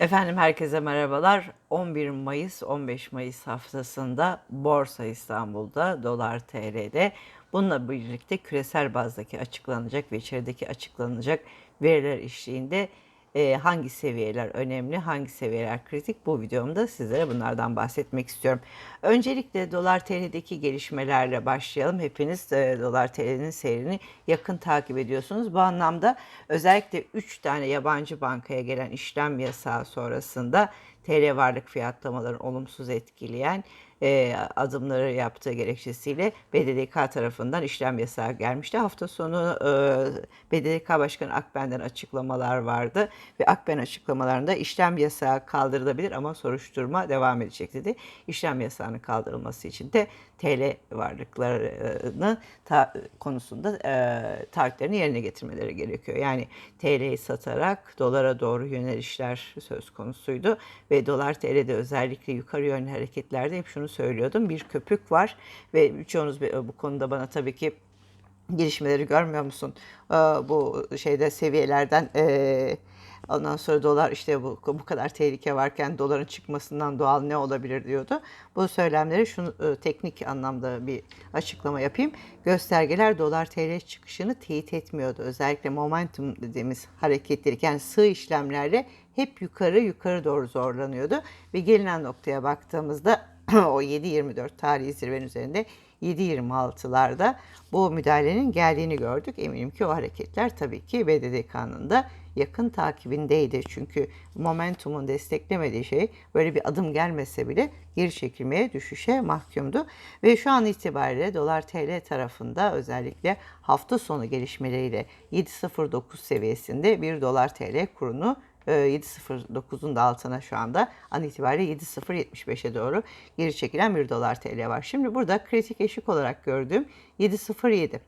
Efendim herkese merhabalar. 11 Mayıs 15 Mayıs haftasında Borsa İstanbul'da dolar TL'de bununla birlikte küresel bazdaki açıklanacak ve içerideki açıklanacak veriler eşliğinde e, hangi seviyeler önemli, hangi seviyeler kritik bu videomda sizlere bunlardan bahsetmek istiyorum. Öncelikle dolar TL'deki gelişmelerle başlayalım. Hepiniz e, dolar TL'nin seyrini yakın takip ediyorsunuz. Bu anlamda özellikle 3 tane yabancı bankaya gelen işlem yasağı sonrasında TL varlık fiyatlamalarını olumsuz etkileyen e, adımları yaptığı gerekçesiyle BDDK tarafından işlem yasağı gelmişti. Hafta sonu e, BDDK Başkanı Akben'den açıklamalar vardı ve Akben açıklamalarında işlem yasağı kaldırılabilir ama soruşturma devam edecek dedi. İşlem yasağının kaldırılması için de TL varlıklarını ta, konusunda e, taahhütlerini yerine getirmeleri gerekiyor. Yani TL'yi satarak dolara doğru yönelişler söz konusuydu ve dolar TL'de özellikle yukarı yönlü hareketlerde hep şunu söylüyordum. Bir köpük var ve birçoğunuz bu konuda bana tabii ki gelişmeleri görmüyor musun? Ee, Bu şeyde seviyelerden e, ondan sonra dolar işte bu, bu kadar tehlike varken doların çıkmasından doğal ne olabilir diyordu. Bu söylemleri şunu e, teknik anlamda bir açıklama yapayım. Göstergeler dolar TL çıkışını teyit etmiyordu. Özellikle momentum dediğimiz hareketleri yani sığ işlemlerle hep yukarı yukarı doğru zorlanıyordu. Ve gelinen noktaya baktığımızda o 7.24 tarihi zirvenin üzerinde 7.26'larda bu müdahalenin geldiğini gördük. Eminim ki o hareketler tabii ki BDDK'nın da yakın takibindeydi. Çünkü momentumun desteklemediği şey böyle bir adım gelmese bile geri çekilmeye, düşüşe mahkumdu. Ve şu an itibariyle dolar TL tarafında özellikle hafta sonu gelişmeleriyle 7.09 seviyesinde bir dolar TL kurunu 7.09'un da altına şu anda an itibariyle 7.075'e doğru geri çekilen bir dolar TL var. Şimdi burada kritik eşik olarak gördüğüm 7.07.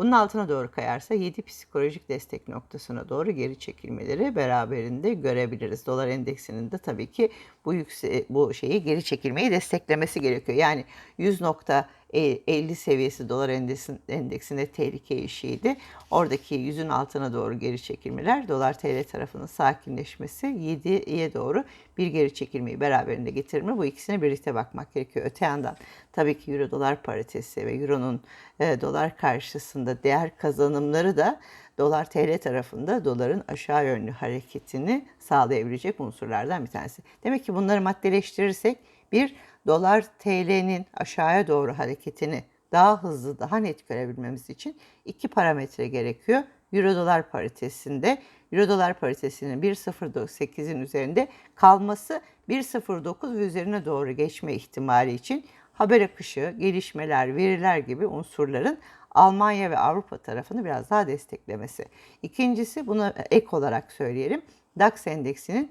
Bunun altına doğru kayarsa 7 psikolojik destek noktasına doğru geri çekilmeleri beraberinde görebiliriz. Dolar endeksinin de tabii ki bu yükse bu şeyi geri çekilmeyi desteklemesi gerekiyor. Yani 100.50 seviyesi dolar endeksin, endeksinde tehlike eşiğiydi. Oradaki yüzün altına doğru geri çekilmeler dolar TL tarafının sakinleşmesi 7'ye doğru bir geri çekilmeyi beraberinde getirir mi? Bu ikisine birlikte bakmak gerekiyor. Öte yandan tabii ki euro dolar paritesi ve euronun e, dolar karşısında değer kazanımları da dolar TL tarafında doların aşağı yönlü hareketini sağlayabilecek unsurlardan bir tanesi. Demek ki bunları maddeleştirirsek bir dolar TL'nin aşağıya doğru hareketini daha hızlı, daha net görebilmemiz için iki parametre gerekiyor. Euro dolar paritesinde Euro dolar paritesinin 1.08'in üzerinde kalması 1.09 ve üzerine doğru geçme ihtimali için haber akışı, gelişmeler, veriler gibi unsurların Almanya ve Avrupa tarafını biraz daha desteklemesi. İkincisi buna ek olarak söyleyelim. DAX endeksinin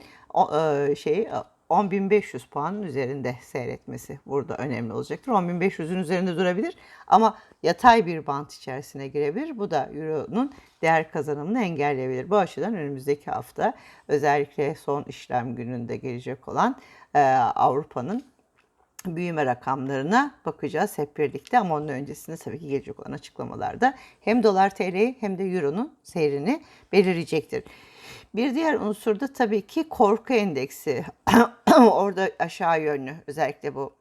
şey 10.500 puanın üzerinde seyretmesi burada önemli olacaktır. 10.500'ün üzerinde durabilir ama yatay bir bant içerisine girebilir. Bu da Euro'nun değer kazanımını engelleyebilir. Bu açıdan önümüzdeki hafta özellikle son işlem gününde gelecek olan e, Avrupa'nın büyüme rakamlarına bakacağız hep birlikte ama onun öncesinde tabii ki gelecek olan açıklamalarda hem dolar TL'yi hem de euronun seyrini belirleyecektir. Bir diğer unsur da tabii ki korku endeksi. Orada aşağı yönlü özellikle bu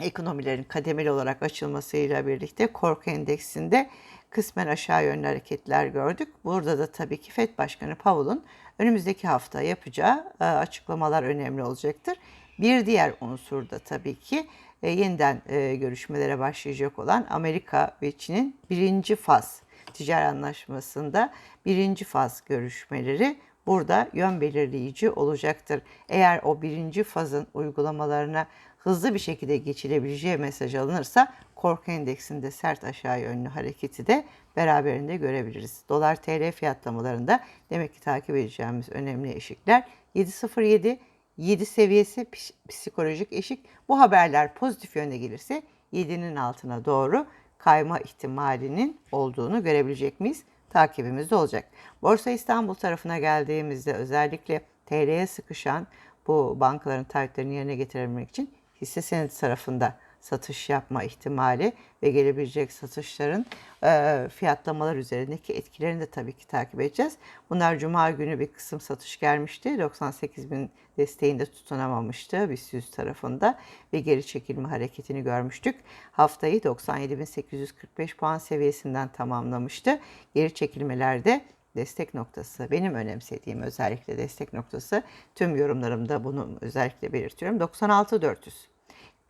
ekonomilerin kademeli olarak açılmasıyla birlikte korku endeksinde kısmen aşağı yönlü hareketler gördük. Burada da tabii ki FED Başkanı Powell'un önümüzdeki hafta yapacağı e, açıklamalar önemli olacaktır. Bir diğer unsur da tabii ki e, yeniden e, görüşmelere başlayacak olan Amerika ve Çin'in birinci faz ticari anlaşmasında birinci faz görüşmeleri burada yön belirleyici olacaktır. Eğer o birinci fazın uygulamalarına hızlı bir şekilde geçilebileceği mesaj alınırsa korku endeksinde sert aşağı yönlü hareketi de beraberinde görebiliriz. Dolar TL fiyatlamalarında demek ki takip edeceğimiz önemli eşikler 7.07 7 seviyesi psikolojik eşik. Bu haberler pozitif yönde gelirse 7'nin altına doğru kayma ihtimalinin olduğunu görebilecek miyiz? Takibimizde olacak. Borsa İstanbul tarafına geldiğimizde özellikle TL'ye sıkışan bu bankaların taahhütlerini yerine getirebilmek için hisse senedi tarafında satış yapma ihtimali ve gelebilecek satışların e, fiyatlamalar üzerindeki etkilerini de tabii ki takip edeceğiz. Bunlar Cuma günü bir kısım satış gelmişti. 98 bin desteğinde tutunamamıştı BIST 100 tarafında ve geri çekilme hareketini görmüştük. Haftayı 97.845 puan seviyesinden tamamlamıştı. Geri çekilmelerde destek noktası benim önemsediğim özellikle destek noktası tüm yorumlarımda bunu özellikle belirtiyorum 96.400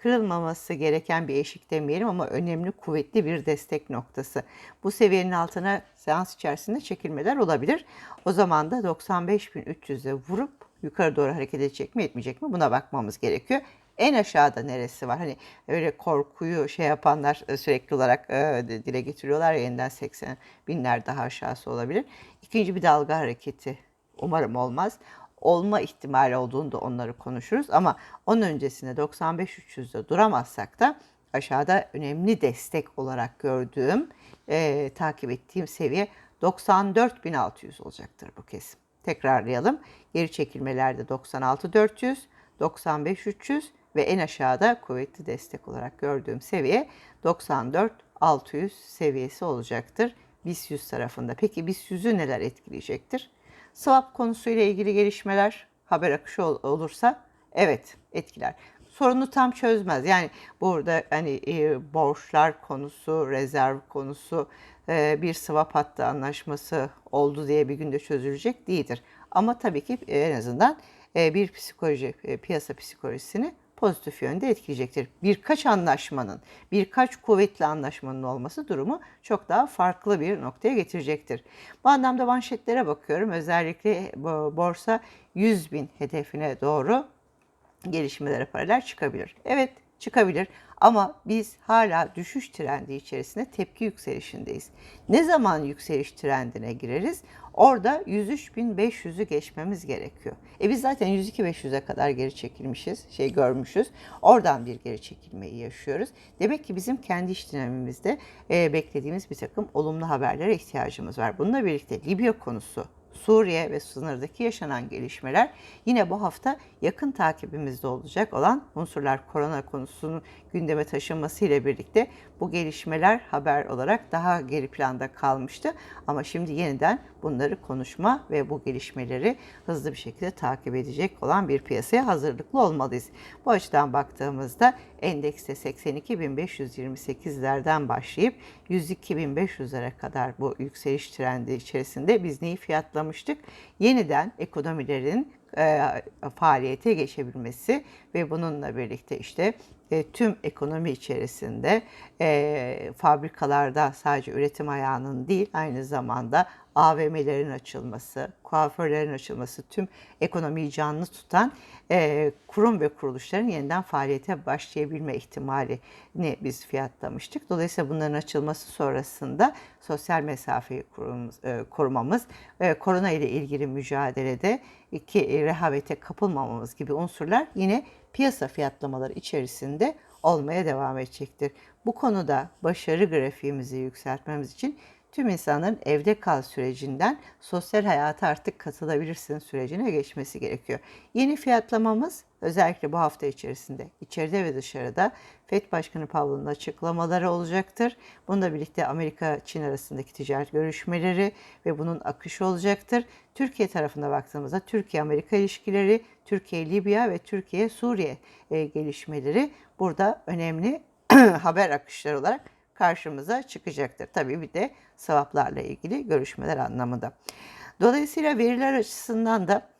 kırılmaması gereken bir eşik demeyelim ama önemli kuvvetli bir destek noktası. Bu seviyenin altına seans içerisinde çekilmeler olabilir. O zaman da 95.300'e vurup yukarı doğru hareket edecek mi etmeyecek mi buna bakmamız gerekiyor. En aşağıda neresi var? Hani öyle korkuyu şey yapanlar e, sürekli olarak e, dile getiriyorlar yeniden 80 binler daha aşağısı olabilir. İkinci bir dalga hareketi umarım olmaz olma ihtimali olduğunda onları konuşuruz. Ama onun öncesinde 95-300'de duramazsak da aşağıda önemli destek olarak gördüğüm, e, takip ettiğim seviye 94.600 olacaktır bu kesim. Tekrarlayalım. Geri çekilmelerde 96.400, 95.300 ve en aşağıda kuvvetli destek olarak gördüğüm seviye 94.600 seviyesi olacaktır. BIST 100 tarafında. Peki BIST 100'ü neler etkileyecektir? Swap konusuyla ilgili gelişmeler haber akışı ol, olursa evet etkiler. Sorunu tam çözmez. Yani burada hani e, borçlar konusu, rezerv konusu, e, bir swap hattı anlaşması oldu diye bir günde çözülecek değildir. Ama tabii ki en azından e, bir psikoloji, e, piyasa psikolojisini pozitif yönde etkileyecektir. Birkaç anlaşmanın, birkaç kuvvetli anlaşmanın olması durumu çok daha farklı bir noktaya getirecektir. Bu anlamda manşetlere bakıyorum. Özellikle borsa 100 bin hedefine doğru gelişmelere paralel çıkabilir. Evet çıkabilir ama biz hala düşüş trendi içerisinde tepki yükselişindeyiz. Ne zaman yükseliş trendine gireriz? Orada 103.500'ü geçmemiz gerekiyor. E biz zaten 102.500'e kadar geri çekilmişiz, şey görmüşüz. Oradan bir geri çekilmeyi yaşıyoruz. Demek ki bizim kendi iş dinamimizde e, beklediğimiz bir takım olumlu haberlere ihtiyacımız var. Bununla birlikte Libya konusu Suriye ve sınırdaki yaşanan gelişmeler yine bu hafta yakın takibimizde olacak olan unsurlar korona konusunun gündeme taşınması ile birlikte bu gelişmeler haber olarak daha geri planda kalmıştı. Ama şimdi yeniden bunları konuşma ve bu gelişmeleri hızlı bir şekilde takip edecek olan bir piyasaya hazırlıklı olmalıyız. Bu açıdan baktığımızda endekste 82.528'lerden başlayıp 102.500'lere kadar bu yükseliş trendi içerisinde biz neyi fiyatlamıştık? Yeniden ekonomilerin e, faaliyete geçebilmesi ve bununla birlikte işte e, tüm ekonomi içerisinde e, fabrikalarda sadece üretim ayağının değil aynı zamanda AVM'lerin açılması, kuaförlerin açılması, tüm ekonomiyi canlı tutan e, kurum ve kuruluşların yeniden faaliyete başlayabilme ihtimalini biz fiyatlamıştık. Dolayısıyla bunların açılması sonrasında sosyal mesafeyi korumamız, e, korumamız e, korona ile ilgili mücadelede iki rehavete kapılmamamız gibi unsurlar yine piyasa fiyatlamaları içerisinde olmaya devam edecektir. Bu konuda başarı grafiğimizi yükseltmemiz için tüm insanların evde kal sürecinden sosyal hayata artık katılabilirsin sürecine geçmesi gerekiyor. Yeni fiyatlamamız özellikle bu hafta içerisinde içeride ve dışarıda FED Başkanı Powell'ın açıklamaları olacaktır. Bununla birlikte Amerika-Çin arasındaki ticaret görüşmeleri ve bunun akışı olacaktır. Türkiye tarafına baktığımızda Türkiye-Amerika ilişkileri, Türkiye-Libya ve Türkiye-Suriye e, gelişmeleri burada önemli haber akışları olarak karşımıza çıkacaktır. Tabii bir de sevaplarla ilgili görüşmeler anlamında. Dolayısıyla veriler açısından da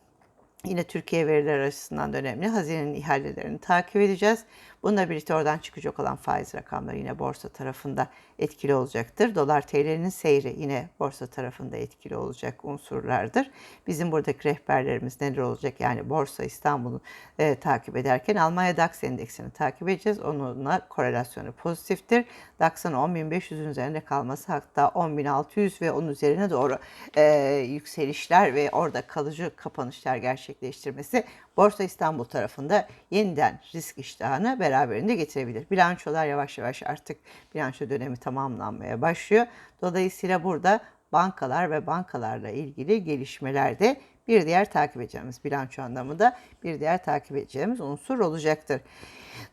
Yine Türkiye veriler açısından da önemli. Hazinenin ihalelerini takip edeceğiz. Bununla birlikte oradan çıkacak olan faiz rakamları yine borsa tarafında etkili olacaktır. Dolar TL'nin seyri yine borsa tarafında etkili olacak unsurlardır. Bizim buradaki rehberlerimiz neler olacak? Yani Borsa İstanbul'u e, takip ederken Almanya DAX endeksini takip edeceğiz. Onunla korelasyonu pozitiftir. DAX'ın 10.500'ün üzerinde kalması hatta 10.600 ve onun üzerine doğru e, yükselişler ve orada kalıcı kapanışlar gerçekleştirmesi Borsa İstanbul tarafında yeniden risk iştahını beraberinde getirebilir. Bilançolar yavaş yavaş artık bilanço dönemi tamamlanmaya başlıyor. Dolayısıyla burada bankalar ve bankalarla ilgili gelişmelerde bir diğer takip edeceğimiz bilanço anlamında bir diğer takip edeceğimiz unsur olacaktır.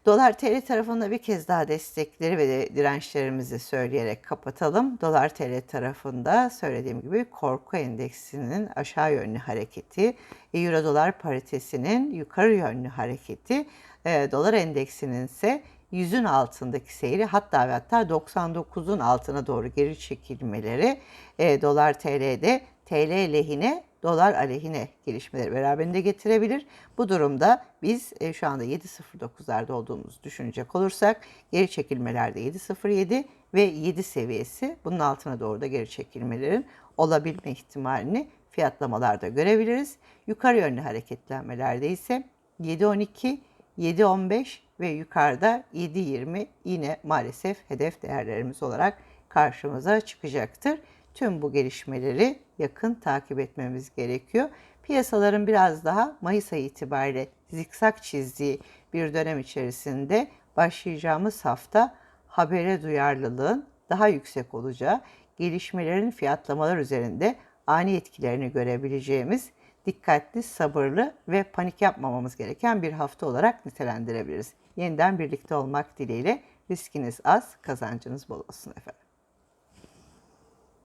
Dolar TL tarafında bir kez daha destekleri ve dirençlerimizi söyleyerek kapatalım. Dolar TL tarafında söylediğim gibi korku endeksinin aşağı yönlü hareketi, Euro dolar paritesinin yukarı yönlü hareketi, e, dolar endeksinin ise yüzün altındaki seyri hatta ve hatta 99'un altına doğru geri çekilmeleri e, dolar TL'de TL lehine dolar aleyhine gelişmeleri beraberinde getirebilir. Bu durumda biz e, şu anda 7.09'larda olduğumuzu düşünecek olursak geri çekilmelerde 7.07 ve 7 seviyesi bunun altına doğru da geri çekilmelerin olabilme ihtimalini fiyatlamalarda görebiliriz. Yukarı yönlü hareketlenmelerde ise 7.12, 7.15 ve yukarıda 7.20 yine maalesef hedef değerlerimiz olarak karşımıza çıkacaktır. Tüm bu gelişmeleri yakın takip etmemiz gerekiyor. Piyasaların biraz daha Mayıs ayı itibariyle zikzak çizdiği bir dönem içerisinde başlayacağımız hafta habere duyarlılığın daha yüksek olacağı, gelişmelerin fiyatlamalar üzerinde ani etkilerini görebileceğimiz dikkatli, sabırlı ve panik yapmamamız gereken bir hafta olarak nitelendirebiliriz. Yeniden birlikte olmak dileğiyle riskiniz az, kazancınız bol olsun efendim.